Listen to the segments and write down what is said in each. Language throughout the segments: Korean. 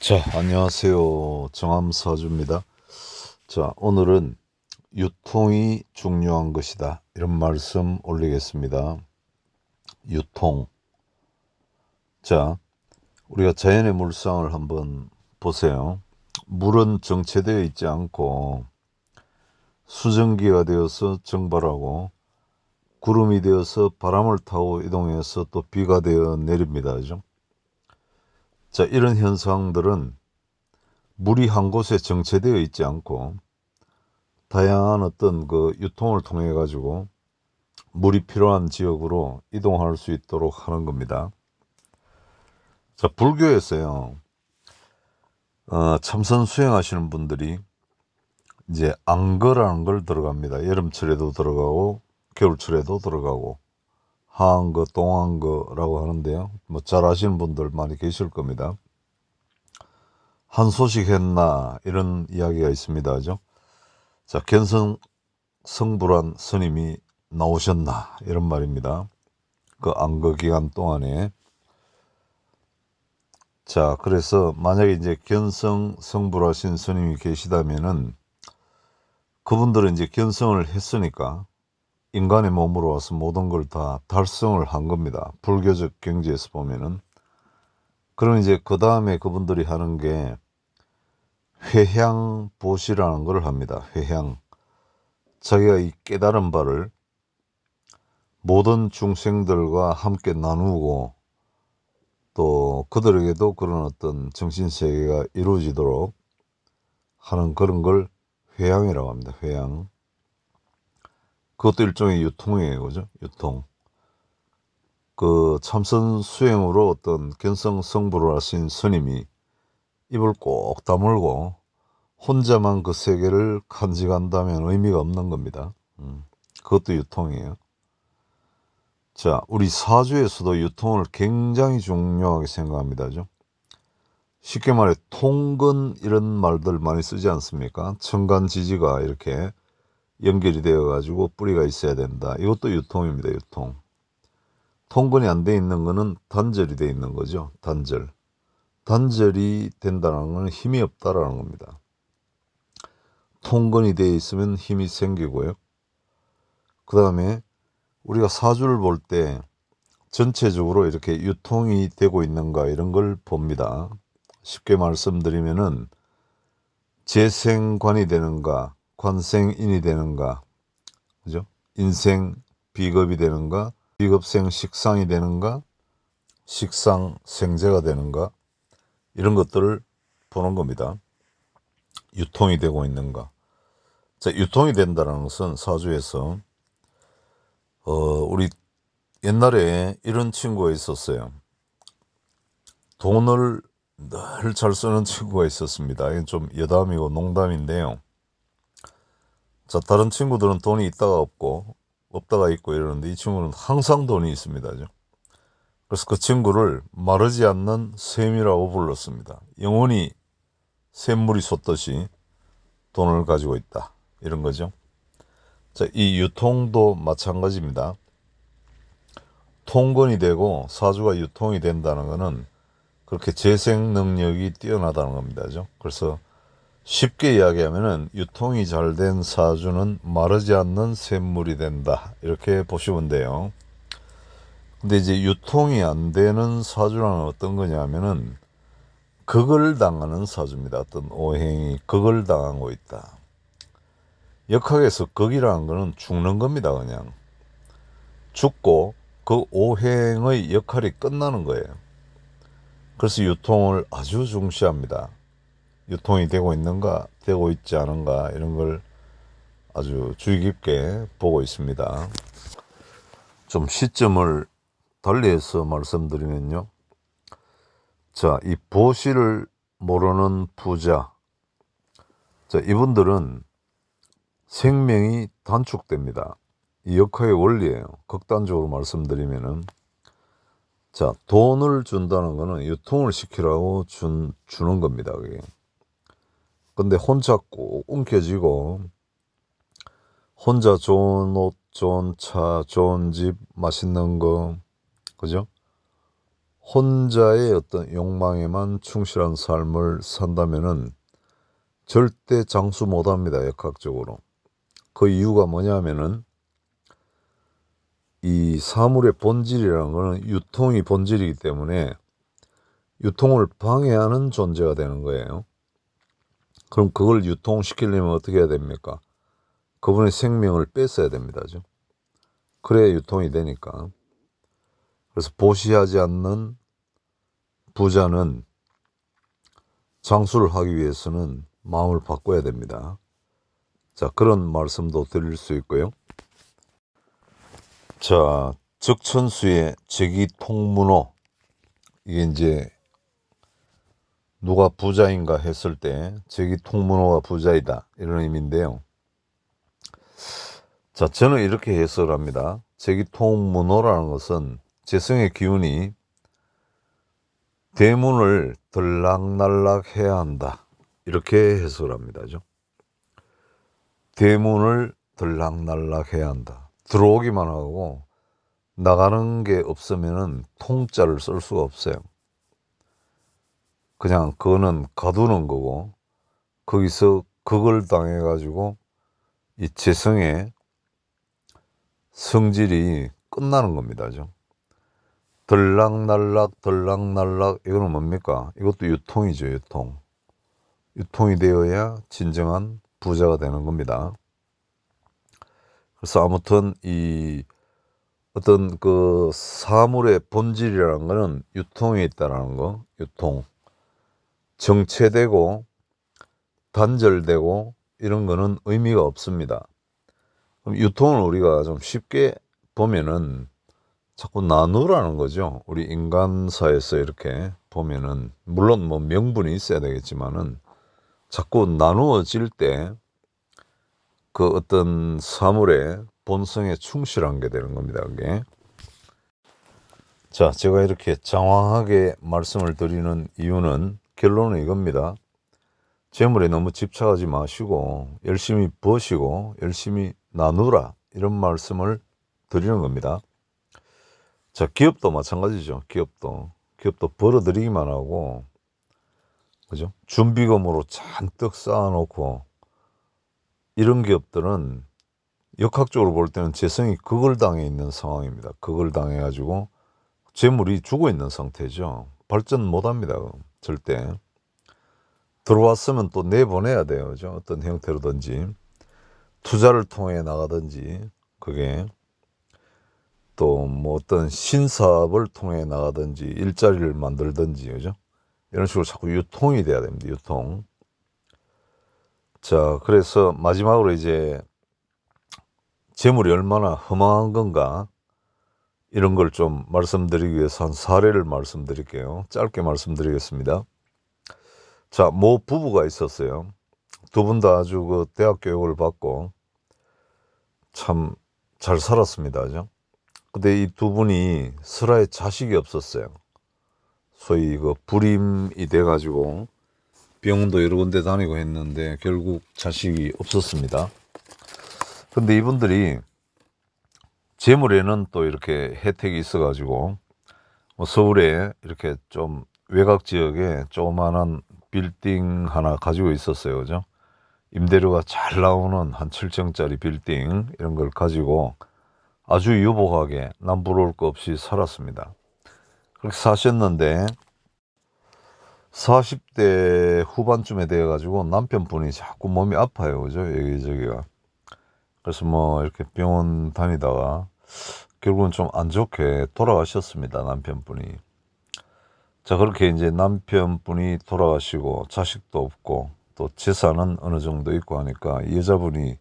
자, 안녕하세요. 정암사주입니다. 자, 오늘은 유통이 중요한 것이다. 이런 말씀 올리겠습니다. 유통. 자, 우리가 자연의 물상을 한번 보세요. 물은 정체되어 있지 않고 수증기가 되어서 증발하고 구름이 되어서 바람을 타고 이동해서 또 비가 되어 내립니다. 그죠? 자, 이런 현상들은 물이 한 곳에 정체되어 있지 않고 다양한 어떤 그 유통을 통해 가지고 물이 필요한 지역으로 이동할 수 있도록 하는 겁니다. 자, 불교에서요, 어, 참선 수행하시는 분들이 이제 안거라는 걸 들어갑니다. 여름철에도 들어가고 겨울철에도 들어가고 하한거, 동한거라고 하는데요. 뭐 잘 아시는 분들 많이 계실 겁니다. 한 소식 했나 이런 이야기가 있습니다. 그죠? 자, 견성 성불한 스님이 나오셨나 이런 말입니다. 그 안거 기간 동안에 자, 그래서 만약에 이제 견성 성불하신 스님이 계시다면은 그분들은 이제 견성을 했으니까 인간의 몸으로 와서 모든 걸 다 달성을 한 겁니다. 불교적 경지에서 보면은. 그럼 이제 그 다음에 그분들이 하는 게 회향보시라는 걸 합니다. 회향. 자기가 이 깨달은 바를 모든 중생들과 함께 나누고 또 그들에게도 그런 어떤 정신세계가 이루어지도록 하는 그런 걸 회향이라고 합니다. 회향. 그것도 일종의 유통이에요. 그죠? 유통. 그 참선 수행으로 어떤 견성 성불을 하신 스님이 입을 꼭 다물고 혼자만 그 세계를 간직한다면 의미가 없는 겁니다. 음, 그것도 유통이에요. 자, 우리 사주에서도 유통을 굉장히 중요하게 생각합니다. 죠? 쉽게 말해 통근 이런 말들 많이 쓰지 않습니까? 천간지지가 이렇게 연결이 되어 가지고 뿌리가 있어야 된다. 이것도 유통입니다. 유통. 통근이 안 돼 있는 거는 단절이 돼 있는 거죠. 단절. 단절이 된다는 것은 힘이 없다라는 겁니다. 통근이 되어 있으면 힘이 생기고요. 그 다음에 우리가 사주를 볼 때 전체적으로 이렇게 유통이 되고 있는가 이런 걸 봅니다. 쉽게 말씀드리면은 재생관이 되는가 관생인이 되는가 그죠? 인생 비겁이 되는가 비겁생 식상이 되는가 식상 생재가 되는가 이런 것들을 보는 겁니다. 유통이 되고 있는가. 자, 유통이 된다는 것은 사주에서 어, 우리 옛날에 이런 친구가 있었어요. 돈을 늘 잘 쓰는 친구가 있었습니다. 이건 좀 여담이고 농담인데요. 자, 다른 친구들은 돈이 있다가 없고, 없다가 있고 이러는데 이 친구는 항상 돈이 있습니다. 그래서 그 친구를 마르지 않는 샘이라고 불렀습니다. 영원히 샘물이 솟듯이 돈을 가지고 있다. 이런 거죠. 자, 이 유통도 마찬가지입니다. 통건이 되고 사주가 유통이 된다는 것은 그렇게 재생 능력이 뛰어나다는 겁니다. 그래서 쉽게 이야기하면은 유통이 잘 된 사주는 마르지 않는 샘물이 된다. 이렇게 보시면 돼요. 근데 이제 유통이 안 되는 사주는 어떤 거냐면은 극을 당하는 사주입니다. 어떤 오행이 극을 당하고 있다. 역학에서 극이라는 거는 죽는 겁니다. 그냥 죽고 그 오행의 역할이 끝나는 거예요. 그래서 유통을 아주 중시합니다. 유통이 되고 있는가, 되고 있지 않은가, 이런 걸 아주 주의 깊게 보고 있습니다. 좀 시점을 달리해서 말씀드리면요. 자, 이 보시를 모르는 부자. 자, 이분들은 생명이 단축됩니다. 이 역학의 원리예요. 극단적으로 말씀드리면은 자, 돈을 준다는 거는 유통을 시키라고 준, 주는 겁니다. 그게. 근데 혼자 꼭 움켜쥐고 혼자 좋은 옷, 좋은 차, 좋은 집, 맛있는 거, 그죠? 혼자의 어떤 욕망에만 충실한 삶을 산다면은 절대 장수 못 합니다. 역학적으로. 그 이유가 뭐냐면은 이 사물의 본질이라는 것은 유통이 본질이기 때문에 유통을 방해하는 존재가 되는 거예요. 그럼 그걸 유통시키려면 어떻게 해야 됩니까? 그분의 생명을 뺏어야 됩니다. 죠 그래야 유통이 되니까. 그래서 보시하지 않는 부자는 장수를 하기 위해서는 마음을 바꿔야 됩니다. 자, 그런 말씀도 드릴 수 있고요. 자, 적천수의 제기 통문호. 이게 이제 누가 부자인가 했을 때 제기통문호가 부자이다. 이런 의미인데요. 자, 저는 이렇게 해석을 합니다. 제기통문호라는 것은 재성의 기운이 대문을 들락날락 해야 한다. 이렇게 해석을 합니다. 죠 대문을 들락날락 해야 한다. 들어오기만 하고 나가는 게 없으면은 통짜를 쓸 수가 없어요. 그냥 그거는 가두는 거고 거기서 그걸 당해 가지고 이 재성의 성질이 끝나는 겁니다. 죠 들락날락 들락날락 이거는 뭡니까? 이것도 유통이죠. 유통. 유통이 되어야 진정한 부자가 되는 겁니다. 그래서 아무튼 이 어떤 그 사물의 본질이라는 것은 유통에 있다라는 거, 유통. 정체되고 단절되고 이런 거는 의미가 없습니다. 그럼 유통을 우리가 좀 쉽게 보면은 자꾸 나누라는 거죠. 우리 인간사에서 이렇게 보면은 물론 뭐 명분이 있어야 되겠지만은 자꾸 나누어질 때 그 어떤 사물의 본성에 충실한 게 되는 겁니다. 그게. 자, 제가 이렇게 장황하게 말씀을 드리는 이유는 결론은 이겁니다. 재물에 너무 집착하지 마시고 열심히 버시고 열심히 나누라 이런 말씀을 드리는 겁니다. 자, 기업도 마찬가지죠. 기업도. 기업도 벌어들이기만 하고 그죠? 준비금으로 잔뜩 쌓아놓고 이런 기업들은 역학적으로 볼 때는 재성이 극을 당해 있는 상황입니다. 극을 당해 가지고 재물이 죽어 있는 상태죠. 발전 못합니다. 절대. 들어왔으면 또 내보내야 돼요. 그죠? 어떤 형태로든지 투자를 통해 나가든지 그게 또 뭐 어떤 신사업을 통해 나가든지 일자리를 만들든지 그죠? 이런 식으로 자꾸 유통이 돼야 됩니다. 유통. 자, 그래서 마지막으로 이제 재물이 얼마나 허망한 건가 이런 걸 좀 말씀드리기 위해서 한 사례를 말씀드릴게요. 짧게 말씀드리겠습니다. 자, 모 부부가 있었어요. 두 분 다 아주 그 대학 교육을 받고 참 잘 살았습니다. 그죠? 근데 이 두 분이 슬하에 자식이 없었어요. 소위 그 불임이 돼가지고 병원도 여러 군데 다니고 했는데 결국 자식이 없었습니다. 근데 이분들이 재물에는 또 이렇게 혜택이 있어가지고 뭐 서울에 이렇게 좀 외곽 지역에 조그마한 빌딩 하나 가지고 있었어요. 그죠? 임대료가 잘 나오는 한 7층짜리 빌딩 이런 걸 가지고 아주 유복하게 남부러울 것 없이 살았습니다. 그렇게 사셨는데 40대 후반쯤에 되어 가지고 남편분이 자꾸 몸이 아파요. 그죠? 여기저기가. 그래서 뭐 이렇게 병원 다니다가 결국은 좀 안 좋게 돌아가셨습니다. 남편분이. 자, 그렇게 이제 남편분이 돌아가시고 자식도 없고 또 재산은 어느 정도 있고 하니까 여자분이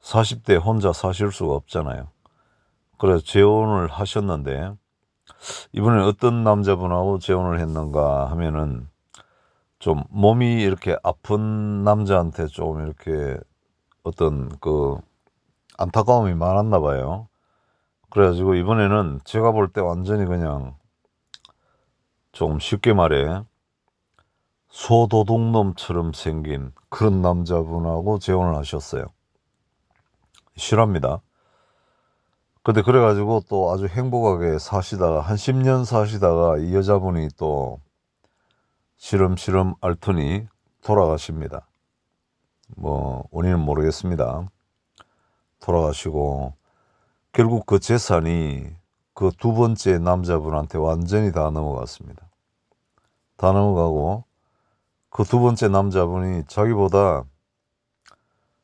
40대 혼자 사실 수가 없잖아요. 그래서 재혼을 하셨는데 이번에 어떤 남자분하고 재혼을 했는가 하면은 좀 몸이 이렇게 아픈 남자한테 좀 이렇게 어떤 그 안타까움이 많았나 봐요. 그래가지고 이번에는 제가 볼 때 완전히 그냥 좀 쉽게 말해 소도둑놈처럼 생긴 그런 남자분하고 재혼을 하셨어요. 실합니다. 근데 그래가지고 또 아주 행복하게 사시다가 한 10년 사시다가 이 여자분이 또 시름시름 앓더니 돌아가십니다. 뭐 원인은 모르겠습니다. 돌아가시고 결국 그 재산이 그 두 번째 남자분한테 완전히 다 넘어갔습니다. 다 넘어가고 그 두 번째 남자분이 자기보다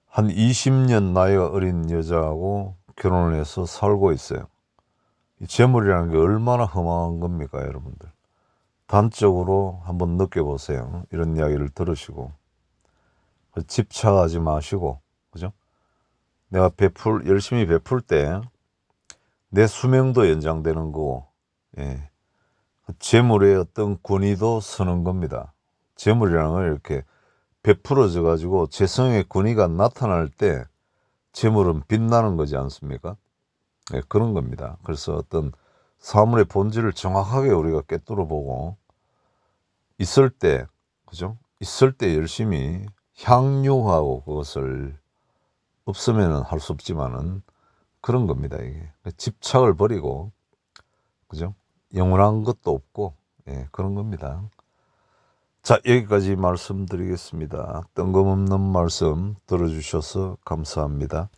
한 20년 나이가 어린 여자하고 결혼을 해서 살고 있어요. 이 재물이라는 게 얼마나 험한 겁니까, 여러분들? 단적으로 한번 느껴보세요. 이런 이야기를 들으시고. 집착하지 마시고, 그죠? 내가 베풀, 열심히 베풀 때, 내 수명도 연장되는 거고, 예. 재물의 어떤 권위도 서는 겁니다. 재물이라는 건 이렇게 베풀어져 가지고 재성의 권위가 나타날 때 재물은 빛나는 거지 않습니까? 예, 그런 겁니다. 그래서 어떤 사물의 본질을 정확하게 우리가 꿰뚫어 보고 있을 때, 그죠? 있을 때 열심히 향유하고 그것을 없으면은 할 수 없지만은 그런 겁니다. 이게 집착을 버리고, 그죠? 영원한 것도 없고, 예, 그런 겁니다. 자, 여기까지 말씀드리겠습니다. 뜬금없는 말씀 들어주셔서 감사합니다.